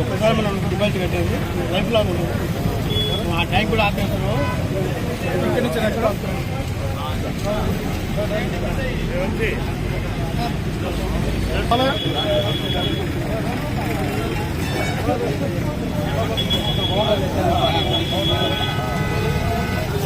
ఒకసారి మనం డిపాజిట్ కట్టేది లైఫ్ లాంగ్ ఉంటుంది ఆ ట్యాంక్ కూడా ఆపేస్తారు ఇక్కడి నుంచి ఎక్కడ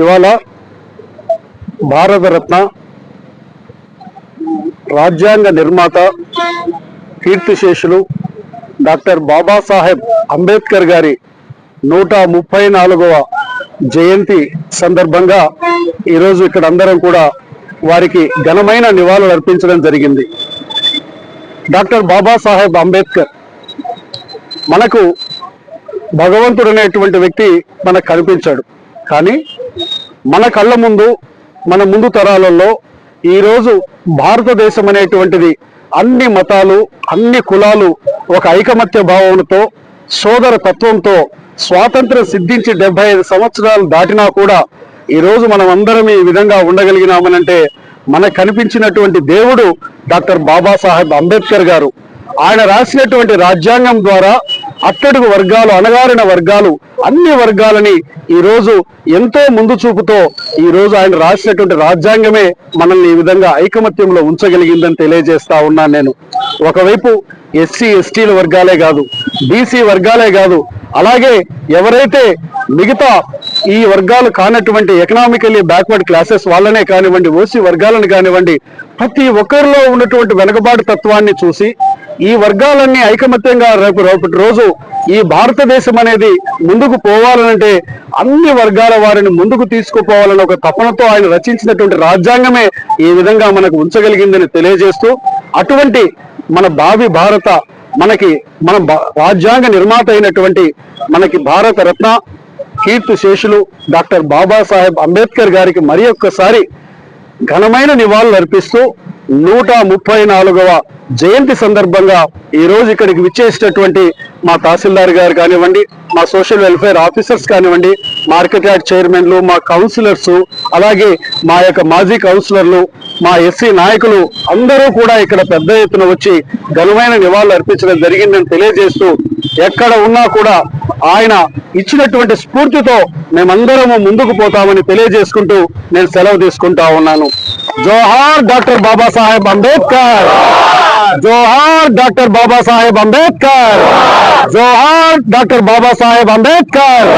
ఇవాళ భారతరత్న రాజ్యాంగ నిర్మాత కీర్తిశేషులు డాక్టర్ బాబాసాహెబ్ అంబేద్కర్ గారి నూట ముప్పై నాలుగవ జయంతి సందర్భంగా ఈరోజు ఇక్కడ అందరం కూడా వారికి ఘనమైన నివాళులు అర్పించడం జరిగింది. డాక్టర్ బాబాసాహెబ్ అంబేద్కర్ మనకు భగవంతుడు అనేటువంటి వ్యక్తి మనకు కనిపించాడు. కానీ మన కళ్ళ ముందు మన ముందు తరాలలో ఈరోజు భారతదేశం అనేటువంటిది అన్ని మతాలు అన్ని కులాలు ఒక ఐకమత్య భావంతో సోదర తత్వంతో స్వాతంత్రం సిద్ధించి డెబ్బై ఐదు సంవత్సరాలు దాటినా కూడా ఈరోజు మనం అందరం ఈ విధంగా ఉండగలిగినామనంటే మనకు కనిపించినటువంటి దేవుడు డాక్టర్ బాబాసాహెబ్ అంబేద్కర్ గారు. ఆయన రాసినటువంటి రాజ్యాంగం ద్వారా అట్టడుగు వర్గాలు అణగారిన వర్గాలు అన్ని వర్గాలని ఈరోజు ఎంతో ముందు చూపుతో ఈరోజు ఆయన రాసినటువంటి రాజ్యాంగమే మనల్ని ఈ విధంగా ఐకమత్యంలో ఉంచగలిగిందని తెలియజేస్తా ఉన్నాను నేను. ఒకవైపు ఎస్సీ ఎస్టీల వర్గాలే కాదు బీసీ వర్గాలే కాదు అలాగే ఎవరైతే మిగతా ఈ వర్గాలు కానటువంటి ఎకనామికల్లీ బ్యాక్వర్డ్ క్లాసెస్ వాళ్ళనే కానివ్వండి ఓసీ వర్గాలను కానివ్వండి ప్రతి ఒక్కరిలో ఉన్నటువంటి వెనుకబాటు తత్వాన్ని చూసి ఈ వర్గాలన్నీ ఐకమత్యంగా రేపు రేపటి రోజు ఈ భారతదేశం అనేది ముందుకు పోవాలనంటే అన్ని వర్గాల వారిని ముందుకు తీసుకుపోవాలని ఒక తపనతో ఆయన రచించినటువంటి రాజ్యాంగమే ఈ విధంగా మనకు ఉంచగలిగిందని తెలియజేస్తూ అటువంటి మన భావి భారత మనకి మన భా- రాజ్యాంగ నిర్మాత అయినటువంటి మనకి భారత రత్న కీర్తి శేషులు డాక్టర్ బాబాసాహెబ్ అంబేద్కర్ గారికి మరి ఒక్కసారి ఘనమైన నివాళులు అర్పిస్తూ నూట ముప్పై నాలుగవ జయంతి సందర్భంగా ఈ రోజు ఇక్కడికి విచ్చేసినటువంటి మా తహసీల్దార్ గారు కానివ్వండి మా సోషల్ వెల్ఫేర్ ఆఫీసర్స్ కానివ్వండి మార్కెట్ యార్డ్ చైర్మన్లు మా కౌన్సిలర్స్ అలాగే మా యొక్క మాజీ కౌన్సిలర్లు మా ఎస్సీ నాయకులు అందరూ కూడా ఇక్కడ పెద్ద ఎత్తున వచ్చి ఘనమైన నివాళులు అర్పించడం జరిగిందని తెలియజేస్తూ ఎక్కడ ఉన్నా కూడా ఆయన ఇచ్చినటువంటి స్ఫూర్తితో మేమందరము ముందుకు పోతామని తెలియజేసుకుంటూ నేను సెలవు తీసుకుంటా ఉన్నాను. జోహార్ డాక్టర్ బాబాసాహెబ్ అంబేద్కర్! జోహార్ డాక్టర్ బాబాసాహెబ్ అంబేద్కర్! జోహార్ డాక్టర్ బాబాసాహెబ్ అంబేద్కర్!